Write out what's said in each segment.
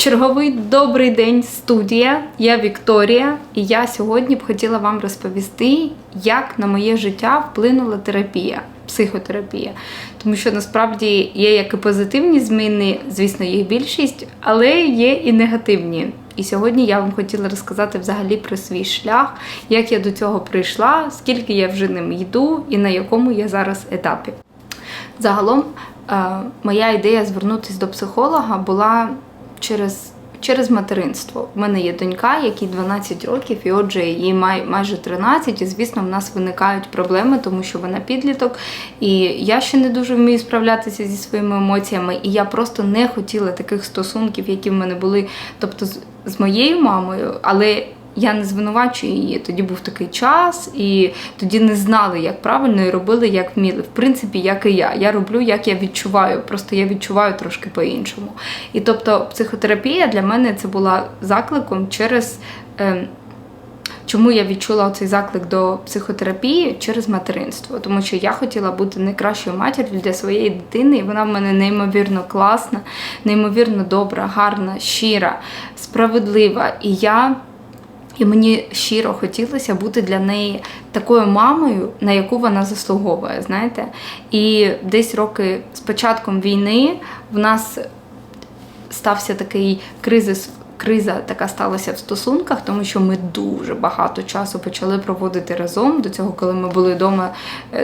Черговий добрий день, студія. Я Вікторія, і я сьогодні б хотіла вам розповісти, як на моє життя вплинула терапія, психотерапія. Тому що насправді є як і позитивні зміни, звісно, їх більшість, але є і негативні. І сьогодні я вам хотіла розказати взагалі про свій шлях, як я до цього прийшла, скільки я вже ним йду і на якому я зараз етапі. Загалом, е, моя ідея звернутися до психолога була через, через материнство. У мене є донька, якій 12 років, і отже, їй май, майже 13, і звісно, в нас виникають проблеми, тому що вона підліток. І я ще не дуже вмію справлятися зі своїми емоціями. І я просто не хотіла таких стосунків, які в мене були, тобто з, з моєю мамою, але. Я не звинувачую її. Тоді був такий час, і тоді не знали, як правильно, і робили, як вміли. В принципі, як і я. Я роблю, як я відчуваю. Просто я відчуваю трошки по-іншому. І тобто, психотерапія для мене це була закликом через. Е, Чому я відчула цей заклик до психотерапії через материнство? Тому що я хотіла бути найкращою матір'ю для своєї дитини, і вона в мене неймовірно класна, неймовірно добра, гарна, щира, справедлива. І я і мені щиро хотілося бути для неї такою мамою, на яку вона заслуговує. знаєте. І десь роки з початком війни в нас стався такий кризис. Криза така сталася в стосунках, тому що ми дуже багато часу почали проводити разом. До цього, коли ми були вдома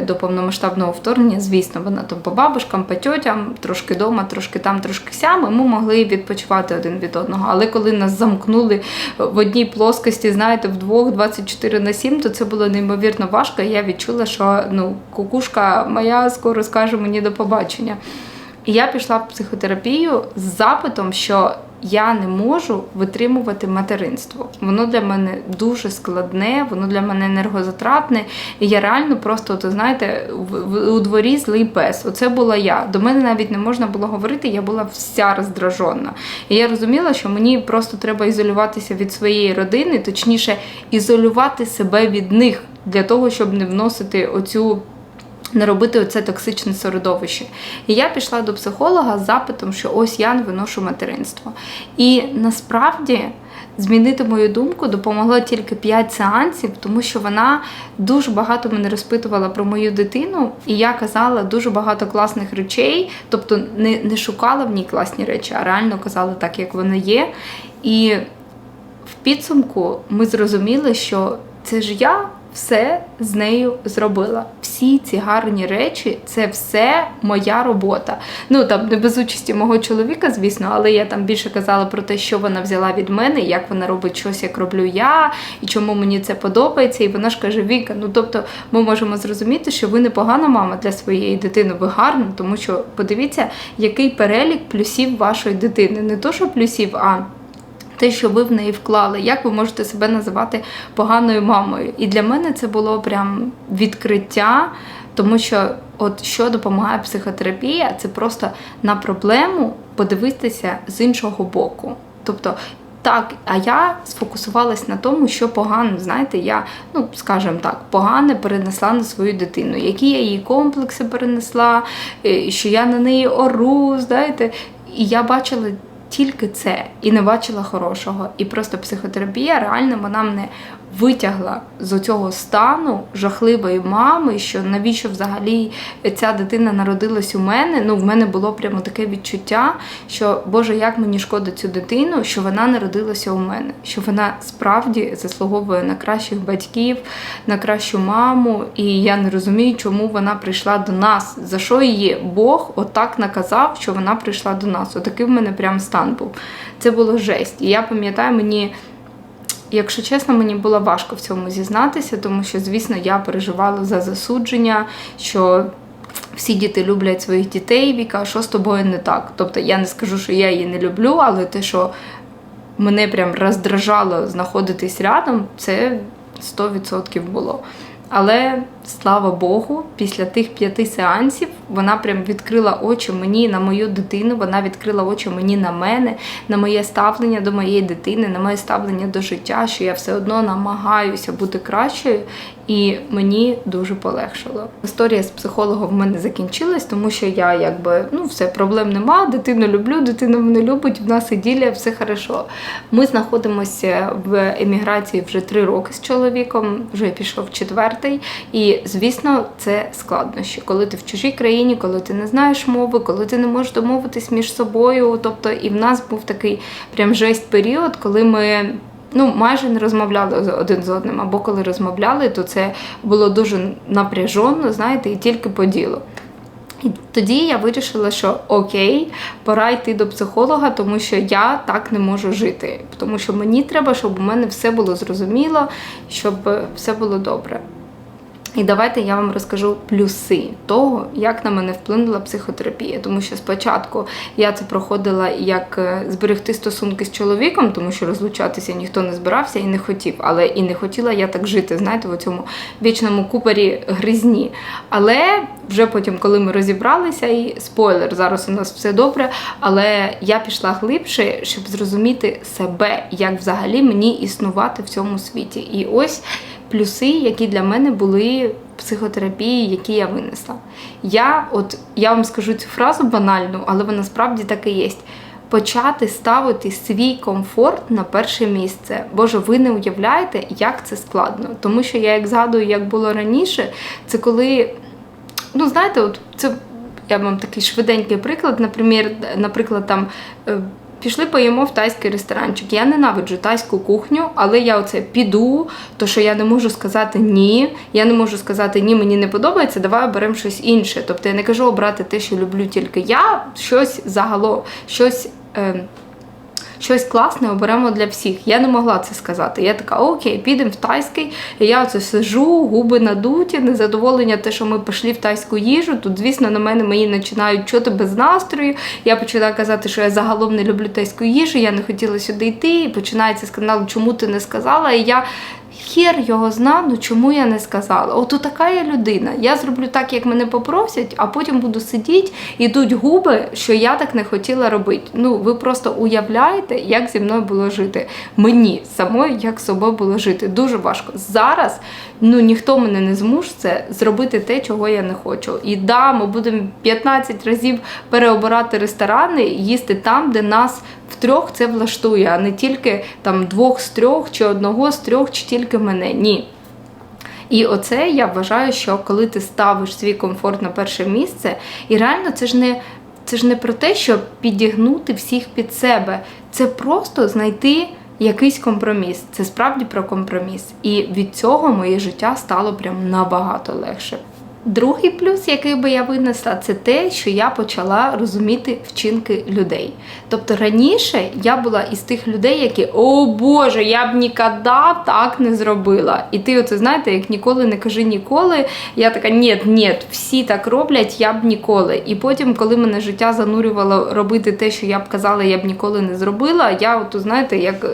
до повномасштабного вторгнення, звісно, вона там по бабушкам, по тьотям, трошки вдома, трошки там, трошки сям, і ми могли відпочивати один від одного. Але коли нас замкнули в одній плоскості, знаєте, вдвох 24 на 7, то це було неймовірно важко. Я відчула, що ну, кукушка моя скоро скаже мені до побачення. І я пішла в психотерапію з запитом, що я не можу витримувати материнство. Воно для мене дуже складне, воно для мене енергозатратне. І я реально просто, то знаєте, у дворі злий пес. Оце була я. До мене навіть не можна було говорити, я була вся роздражена. І я розуміла, що мені просто треба ізолюватися від своєї родини, точніше, ізолювати себе від них для того, щоб не вносити оцю не робити оце токсичне середовище. І я пішла до психолога з запитом, що ось я виношу материнство. І насправді. Змінити мою думку допомогло тільки 5 сеансів, тому що вона дуже багато мене розпитувала про мою дитину, і я казала дуже багато класних речей, тобто не не шукала в ній класні речі, а реально казала так, як вона є. І в підсумку ми зрозуміли, що це ж я все з нею зробила. Всі ці гарні речі це все моя робота. Ну там не без участі мого чоловіка, звісно, але я там більше казала про те, що вона взяла від мене, як вона робить щось, як роблю я, і чому мені це подобається. І вона ж каже: Віка, ну тобто ми можемо зрозуміти, що ви непогана мама для своєї дитини, ви гарна, тому що подивіться, який перелік плюсів вашої дитини. Не то, що плюсів, а те, що ви в неї вклали, як ви можете себе називати поганою мамою. І для мене це було прям відкриття, тому що от що допомагає психотерапія, це просто на проблему подивитися з іншого боку. Тобто. Так, а я сфокусувалась на тому, що погано, знаєте, я, ну, скажімо так, погане перенесла на свою дитину, які я її комплекси перенесла, е, що я на неї ору, знаєте, і я бачила тільки це і не бачила хорошого. І просто психотерапія реально вона мене витягла з цього стану жахливої мами, що навіщо взагалі ця дитина народилась у мене. Ну, в мене було прямо таке відчуття, що Боже, як мені шкода цю дитину, що вона народилася у мене, що вона справді заслуговує на кращих батьків, на кращу маму. І я не розумію, чому вона прийшла до нас. За що її Бог отак наказав, що вона прийшла до нас. Отакий в мене прям стан був. Це було жесть. І я пам'ятаю, мені. Якщо чесно, мені було важко в цьому зізнатися, тому що, звісно, я переживала за засудження, що всі діти люблять своїх дітей, Віка, що з тобою не так. Тобто я не скажу, що я її не люблю, але те, що мене прям роздражало знаходитись рядом, це 100% було. Але слава Богу, після тих п'яти сеансів вона прям відкрила очі мені на мою дитину. Вона відкрила очі мені на мене, на моє ставлення до моєї дитини, на моє ставлення до життя, що я все одно намагаюся бути кращою, і мені дуже полегшило. Історія з психологом в мене закінчилась, тому що я якби ну все проблем нема. Дитину люблю, дитина мене любить. В нас іділія, все хорошо. Ми знаходимося в еміграції вже три роки з чоловіком, вже пішов четвертий. І звісно, це складнощі, коли ти в чужій країні, коли ти не знаєш мови, коли ти не можеш домовитись між собою. Тобто, і в нас був такий прям жесть період, коли ми. Ну, майже не розмовляли один з одним, або коли розмовляли, то це було дуже напряжено, знаєте, і тільки по ділу. І тоді я вирішила, що окей, пора йти до психолога, тому що я так не можу жити. Тому що мені треба, щоб у мене все було зрозуміло, щоб е, все було добре. І давайте я вам розкажу плюси того, як на мене вплинула психотерапія. Тому що спочатку я це проходила як е, зберегти стосунки з чоловіком, тому що розлучатися ніхто не збирався і не хотів. Але і не хотіла я так жити, знаєте, в цьому вічному купері гризні. Але вже потім, коли ми розібралися, і спойлер, зараз у нас все добре. Але я пішла глибше, щоб зрозуміти себе, як взагалі мені існувати в цьому світі. І ось плюси, які для мене були психотерапії, які я винесла. Я, от я вам скажу цю фразу банальну, але вона справді так і є. Почати ставити свій комфорт на перше місце. Боже, ви не уявляєте, як це складно. Тому що я як згадую, як було раніше, це коли, ну знаєте, от це я вам такий швиденький приклад. Наприклад, наприклад, там. Пішли поїмо в тайський ресторанчик. Я ненавиджу тайську кухню, але я оце піду, то що я не можу сказати ні. Я не можу сказати ні, мені не подобається, давай оберемо щось інше. Тобто я не кажу обрати те, що люблю тільки я, щось загалом, щось. Е, Щось класне оберемо для всіх. Я не могла це сказати. Я така, окей, підемо в тайський. І я оце сижу, губи надуті, незадоволення, те, що ми пішли в тайську їжу. Тут, звісно, на мене мої починають чути без настрою. Я починаю казати, що я загалом не люблю тайську їжу, я не хотіла сюди йти. І починається скандал, чому ти не сказала. І я. Хер його зна, ну чому я не сказала? От така я людина. Я зроблю так, як мене попросять, а потім буду сидіти, ідуть губи, що я так не хотіла робити. Ну, ви просто уявляєте, як зі мною було жити. Мені самою, як з собою було жити. Дуже важко. Зараз ну ніхто мене не змусить зробити те, чого я не хочу. І да, ми будемо 15 разів переобирати ресторани, їсти там, де нас втрьох це влаштує, а не тільки там двох з трьох, чи одного з трьох, чи тільки мене. Ні. І оце я вважаю, що коли ти ставиш свій комфорт на перше місце, і реально це ж не. Це ж не про те, щоб підігнути всіх під себе. Це просто знайти якийсь компроміс. Це справді про компроміс. І від цього моє життя стало прям набагато легше. Другий плюс, який би я винесла, це те, що я почала розуміти вчинки людей. Тобто раніше я була із тих людей, які о Боже, я б ніколи так не зробила. І ти, оце знаєте, як ніколи не кажи ніколи. Я така, ні, ні, всі так роблять, я б ніколи. І потім, коли мене життя занурювало робити те, що я б казала, я б ніколи не зробила, я, от, знаєте, як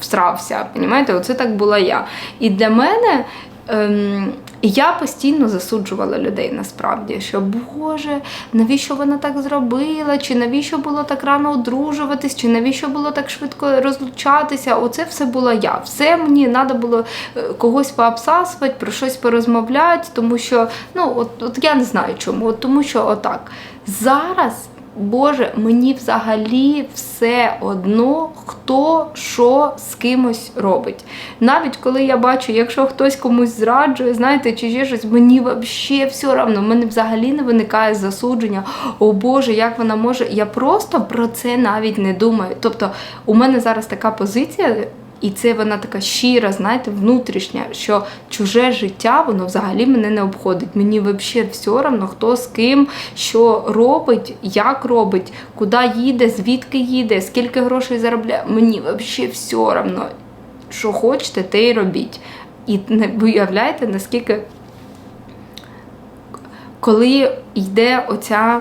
всрався. Понімаєте, оце так була я. І для мене. Ем, я постійно засуджувала людей насправді, що Боже, навіщо вона так зробила, чи навіщо було так рано одружуватись, чи навіщо було так швидко розлучатися. Оце все була я. Все мені треба було е, когось пообсасувати, про щось порозмовляти, тому що ну от, от я не знаю чому, от тому що отак. Зараз Боже, мені взагалі все одно, хто що з кимось робить. Навіть коли я бачу, якщо хтось комусь зраджує, знаєте, чи ще щось, мені взагалі все одно, мене взагалі не виникає засудження. О Боже, як вона може. Я просто про це навіть не думаю. Тобто, у мене зараз така позиція. І це вона така щира, знаєте, внутрішня, що чуже життя, воно взагалі мене не обходить. Мені взагалі все одно, хто з ким, що робить, як робить, куди їде, звідки їде, скільки грошей заробляє. Мені взагалі все одно, що хочете, те й робіть. І не виявляєте, наскільки, коли йде оця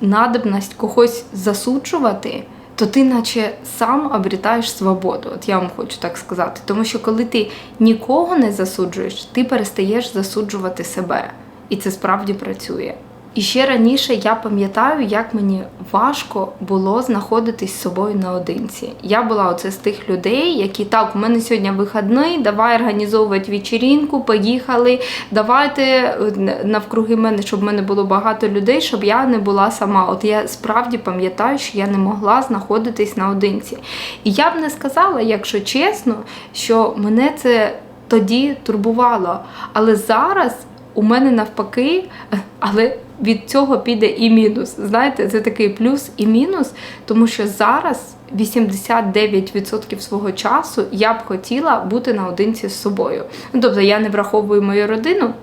надобність когось засуджувати то ти наче сам обрітаєш свободу. От я вам хочу так сказати. Тому що коли ти нікого не засуджуєш, ти перестаєш засуджувати себе. І це справді працює. І ще раніше я пам'ятаю, як мені важко було знаходитись з собою наодинці. Я була оце з тих людей, які так, у мене сьогодні вихідний, давай організовувати вечірінку, поїхали. Давайте е, навкруги мене, щоб в мене було багато людей, щоб я не була сама. От я справді пам'ятаю, що я не могла знаходитись наодинці. І я б не сказала, якщо чесно, що мене це тоді турбувало. Але зараз у мене навпаки, е, але від цього піде і мінус. Знаєте, це такий плюс і мінус, тому що зараз 89% свого часу я б хотіла бути наодинці з собою. Ну, Тобто я не враховую мою родину.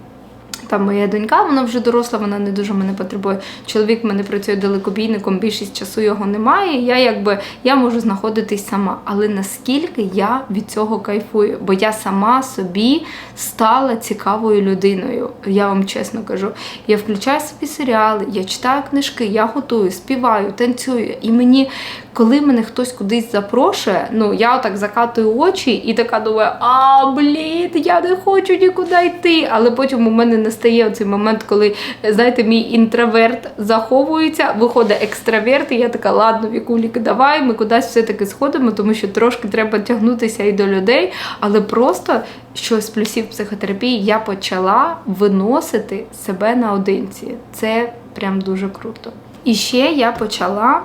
Там моя донька, вона вже доросла, вона не дуже мене потребує. Чоловік в мене працює далекобійником, більшість часу його немає. Я якби я можу знаходитись сама. Але наскільки я від цього кайфую? Бо я сама собі стала цікавою людиною. Я вам чесно кажу. Я включаю собі серіали, я читаю книжки, я готую, співаю, танцюю. І мені, коли мене хтось кудись запрошує, ну я отак закатую очі і така думаю, а блін, я не хочу нікуди йти. Але потім у мене настає оцей момент, коли знаєте, мій інтроверт заховується, виходить екстраверт, і я така, ладно, Вікулік, давай, ми кудись все-таки сходимо, тому що трошки треба тягнутися і до людей, але просто щось з плюсів психотерапії я почала виносити себе наодинці. Це прям дуже круто. І ще я почала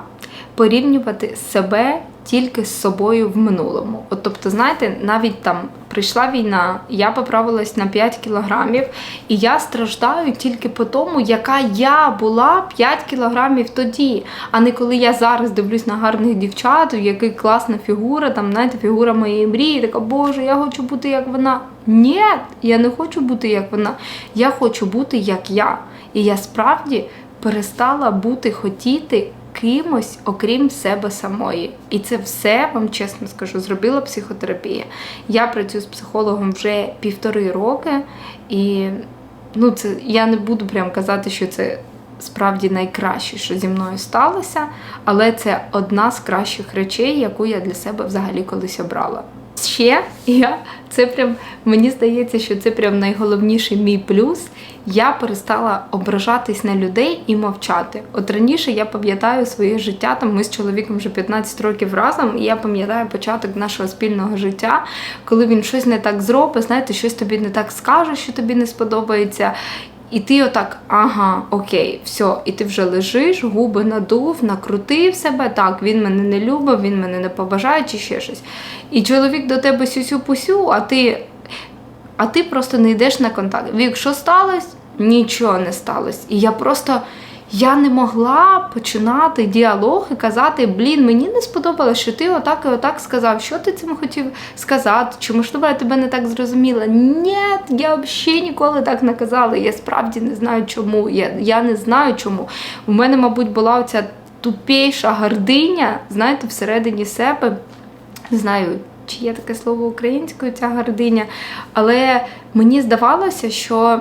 порівнювати себе тільки з собою в минулому. От, тобто, знаєте, навіть там прийшла війна, я поправилась на 5 кілограмів, і я страждаю тільки по тому, яка я була 5 кілограмів тоді, а не коли я зараз дивлюсь на гарних дівчат, яка класна фігура, там, знаєте, фігура моєї мрії, така, Боже, я хочу бути як вона. Ні, я не хочу бути як вона. Я хочу бути як я. І я справді перестала бути хотіти кимось, окрім себе самої. І це все, вам чесно скажу, зробила психотерапія. Я працюю з психологом вже півтори роки, і ну, це я не буду прям казати, що це. Справді найкраще, що зі мною сталося, але це одна з кращих речей, яку я для себе взагалі колись обрала. Ще я це прям мені здається, що це прям найголовніший мій плюс. Я перестала ображатись на людей і мовчати. От раніше я пам'ятаю своє життя. Там ми з чоловіком вже 15 років разом, і я пам'ятаю початок нашого спільного життя, коли він щось не так зробить, знаєте, щось тобі не так скаже, що тобі не сподобається. І ти отак, ага, окей, все, і ти вже лежиш, губи надув, накрутив себе, так, він мене не любив, він мене не поважає чи ще щось. І чоловік до тебе сюсю-пусю, а ти а ти просто не йдеш на контакт. Вік, що сталося? Нічого не сталося. І я просто я не могла починати діалог і казати, блін, мені не сподобалося, що ти отак і отак сказав. Що ти цим хотів сказати? Чи можливо я тебе не так зрозуміла? Ні, я взагалі ніколи так не казала. Я справді не знаю чому. Я, я не знаю чому. У мене, мабуть, була оця тупейша гординя, знаєте, всередині себе. Не знаю, чи є таке слово українською, ця гординя. Але мені здавалося, що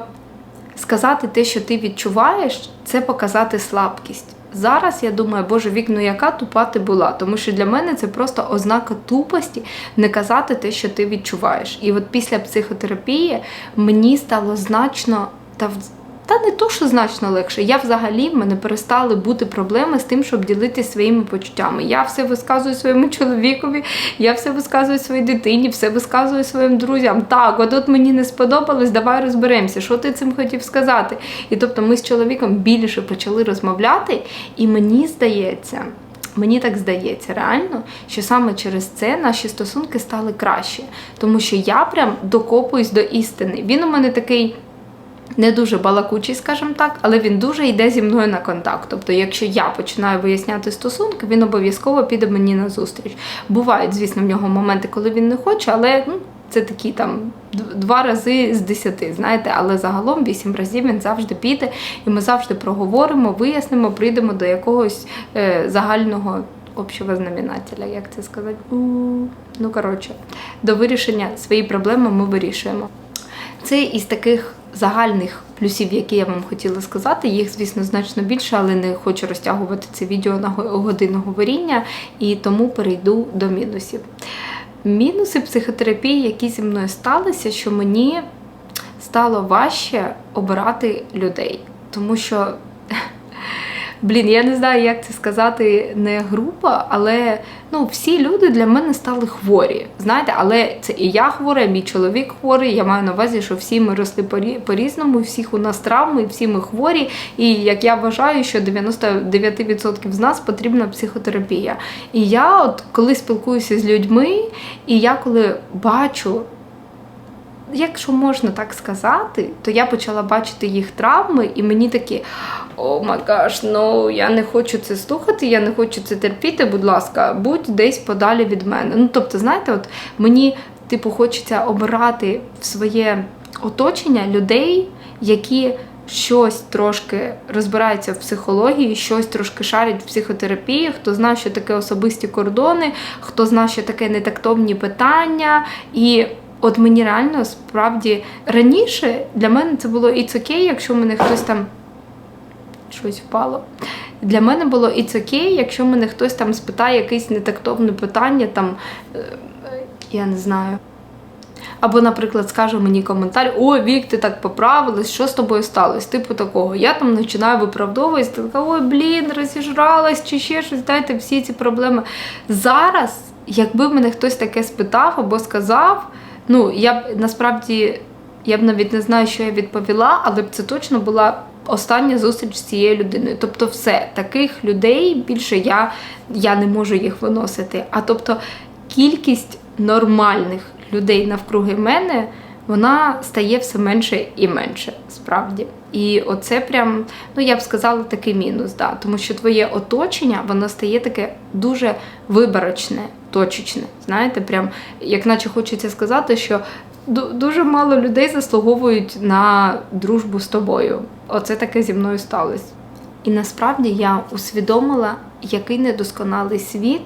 сказати те, що ти відчуваєш, це показати слабкість. Зараз я думаю, боже, вік, ну яка тупа ти була, тому що для мене це просто ознака тупості не казати те, що ти відчуваєш. І от після психотерапії мені стало значно та та не то, що значно легше. Я взагалі в мене перестали бути проблеми з тим, щоб ділитися своїми почуттями. Я все висказую своєму чоловікові, я все висказую своїй дитині, все висказую своїм друзям. Так, от от мені не сподобалось, давай розберемося, що ти цим хотів сказати. І тобто ми з чоловіком більше почали розмовляти, і мені здається. Мені так здається реально, що саме через це наші стосунки стали краще, тому що я прям докопуюсь до істини. Він у мене такий не дуже балакучий, скажімо так, але він дуже йде зі мною на контакт. Тобто, якщо я починаю виясняти стосунки, він обов'язково піде мені на зустріч. Бувають, звісно, в нього моменти, коли він не хоче, але ну, це такі там два рази з десяти, знаєте, але загалом вісім разів він завжди піде, і ми завжди проговоримо, вияснимо, прийдемо до якогось е, загального. Общого знаменателя, як це сказати? У, ну коротше, до вирішення своєї проблеми ми вирішуємо. Це із таких загальних плюсів, які я вам хотіла сказати. Їх, звісно, значно більше, але не хочу розтягувати це відео на годину говоріння, і тому перейду до мінусів. Мінуси психотерапії, які зі мною сталися, що мені стало важче обирати людей. Тому що Блін, я не знаю, як це сказати не група, але ну всі люди для мене стали хворі. Знаєте, але це і я хвора, і мій чоловік хворий. Я маю на увазі, що всі ми росли по-різному, всіх у нас травми, всі ми хворі. І як я вважаю, що 99% з нас потрібна психотерапія. І я, от коли спілкуюся з людьми, і я коли бачу якщо можна так сказати, то я почала бачити їх травми, і мені такі о магаш, ну я не хочу це слухати, я не хочу це терпіти, будь ласка, будь десь подалі від мене. Ну, тобто, знаєте, от мені, типу, хочеться обирати в своє оточення людей, які. Щось трошки розбираються в психології, щось трошки шарять в психотерапії, хто знає, що таке особисті кордони, хто знає, що таке нетактовні питання, і От мені реально справді раніше для мене це було і окей, якщо мене хтось там щось впало. Для мене було і окей, якщо мене хтось там спитає якесь нетактовне питання, там е, я не знаю. Або, наприклад, скаже мені коментар: Ой, Вік, ти так поправилась, що з тобою сталося? Типу такого. Я там починаю виправдовуватися, така, ой, блін, розіжралась чи ще щось, дайте всі ці проблеми. Зараз, якби мене хтось таке спитав або сказав. Ну, я б насправді я б навіть не знаю, що я відповіла, але б це точно була остання зустріч з цією людиною. Тобто, все, таких людей більше я, я не можу їх виносити. А тобто кількість нормальних людей навкруги мене. Вона стає все менше і менше, справді. І оце прям, ну я б сказала, такий мінус, да. тому що твоє оточення, воно стає таке дуже виборочне, точечне. Знаєте, прям як наче хочеться сказати, що дуже мало людей заслуговують на дружбу з тобою. Оце таке зі мною сталося. І насправді я усвідомила, який недосконалий світ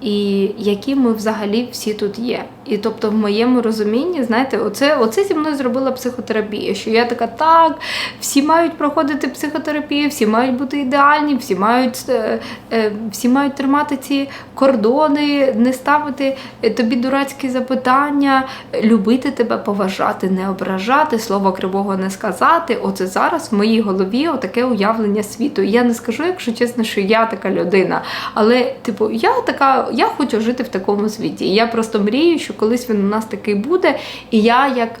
і які ми взагалі всі тут є. І тобто, в моєму розумінні, знаєте, оце оце зі мною зробила психотерапія. Що я така, так, всі мають проходити психотерапію, всі мають бути ідеальні, всі мають е, е, всі мають тримати ці кордони, не ставити е, тобі дурацькі запитання, любити тебе, поважати, не ображати, слово кривого не сказати. Оце зараз в моїй голові отаке уявлення світу. Я не скажу, якщо чесно, що я така людина. Але, типу, я така, я хочу жити в такому світі. Я просто мрію, що колись він у нас такий буде. І я як,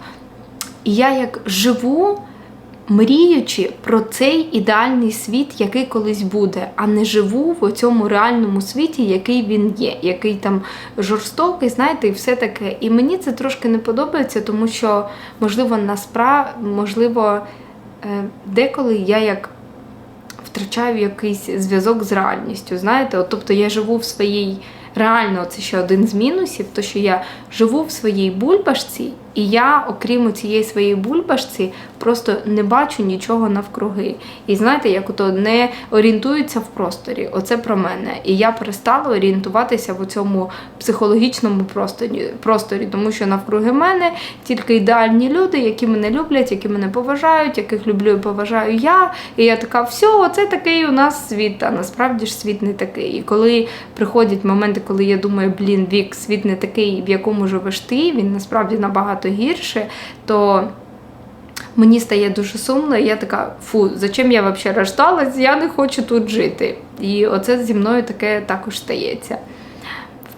я як живу. Мріючи про цей ідеальний світ, який колись буде, а не живу в цьому реальному світі, який він є, який там жорстокий, знаєте, і все таке. І мені це трошки не подобається, тому що, можливо, насправді, можливо, е, деколи я як втрачаю якийсь зв'язок з реальністю. Знаєте, От, тобто я живу в своїй реально це ще один з мінусів, то що я живу в своїй бульбашці, і я, окрім цієї своєї бульбашці, просто не бачу нічого навкруги. І знаєте, як ото не орієнтуються в просторі. Оце про мене. І я перестала орієнтуватися в цьому психологічному просторі, просторі, тому що навкруги мене тільки ідеальні люди, які мене люблять, які мене поважають, яких люблю і поважаю я. І я така, все, оце такий у нас світ. А насправді ж світ не такий. І коли приходять моменти, коли я думаю, блін, вік, світ не такий, в якому живеш ти, він насправді набагато гірше, то мені стає дуже сумно, і я така, фу, зачем я взагалі рождалась, я не хочу тут жити. І оце зі мною таке також стається.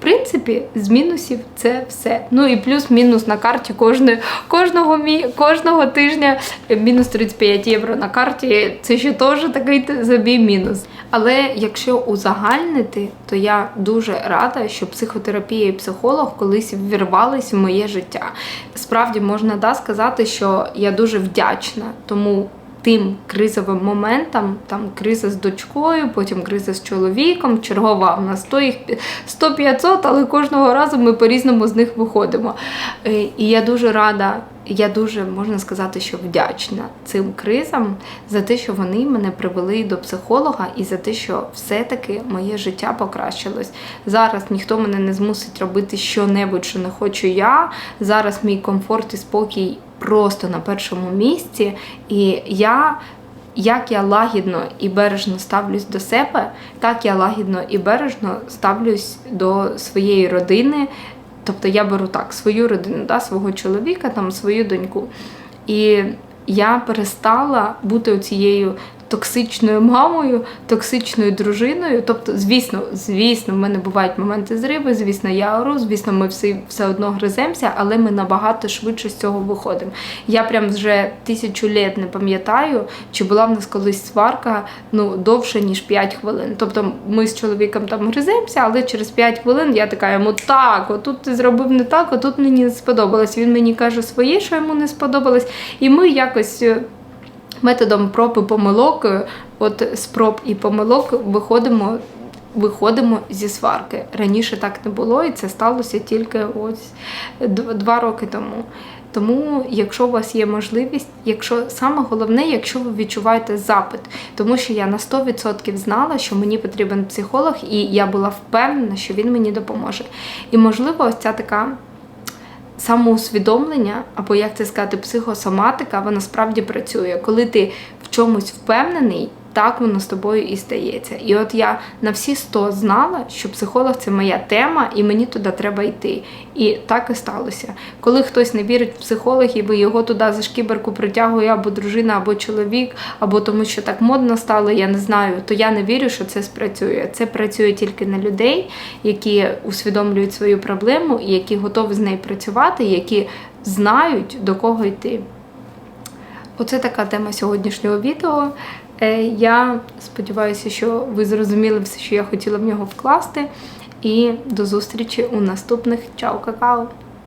Принципі, з мінусів це все. Ну і плюс-мінус на карті кожне, кожного кожного тижня мінус 35 євро на карті. Це ще теж такий забій мінус. Але якщо узагальнити, то я дуже рада, що психотерапія і психолог колись ввірвались в моє життя. Справді можна да, сказати, що я дуже вдячна тому тим кризовим моментам, там криза з дочкою, потім криза з чоловіком, чергова в нас 100-500, але кожного разу ми по-різному з них виходимо. Е, і я дуже рада я дуже можна сказати, що вдячна цим кризам за те, що вони мене привели до психолога, і за те, що все-таки моє життя покращилось. Зараз ніхто мене не змусить робити що-небудь, що не хочу я. Зараз мій комфорт і спокій просто на першому місці. І я. Як я лагідно і бережно ставлюсь до себе, так я лагідно і бережно ставлюсь до своєї родини. Тобто я беру так свою родину, да, свого чоловіка, там свою доньку. І я перестала бути цією токсичною мамою, токсичною дружиною. Тобто, звісно, звісно, в мене бувають моменти зриви, звісно, я ору, звісно, ми всі все одно гриземося, але ми набагато швидше з цього виходимо. Я прям вже тисячу літ не пам'ятаю, чи була в нас колись сварка ну, довше, ніж 5 хвилин. Тобто ми з чоловіком там гриземося, але через 5 хвилин я така йому так, отут ти зробив не так, отут мені не сподобалось. Він мені каже своє, що йому не сподобалось. І ми якось. Методом проб і помилок, е, от з проб і помилок виходимо, виходимо зі сварки. Раніше так не було, і це сталося тільки ось два роки тому. Тому, якщо у вас є можливість, якщо саме головне, якщо ви відчуваєте запит, тому що я на 100% знала, що мені потрібен психолог, і я була впевнена, що він мені допоможе. І можливо, ось ця така самоусвідомлення, або як це сказати, психосоматика, вона справді працює. Коли ти в чомусь впевнений, так воно з тобою і стається. І от я на всі 100 знала, що психолог це моя тема, і мені туди треба йти. І так і сталося. Коли хтось не вірить в психологів, і його туди за шкіберку притягує або дружина, або чоловік, або тому, що так модно стало, я не знаю, то я не вірю, що це спрацює. Це працює тільки на людей, які усвідомлюють свою проблему, і які готові з нею працювати, які знають до кого йти. Оце така тема сьогоднішнього відео. Е, Я сподіваюся, що ви зрозуміли все, що я хотіла в нього вкласти. І до зустрічі у наступних Чао, какао!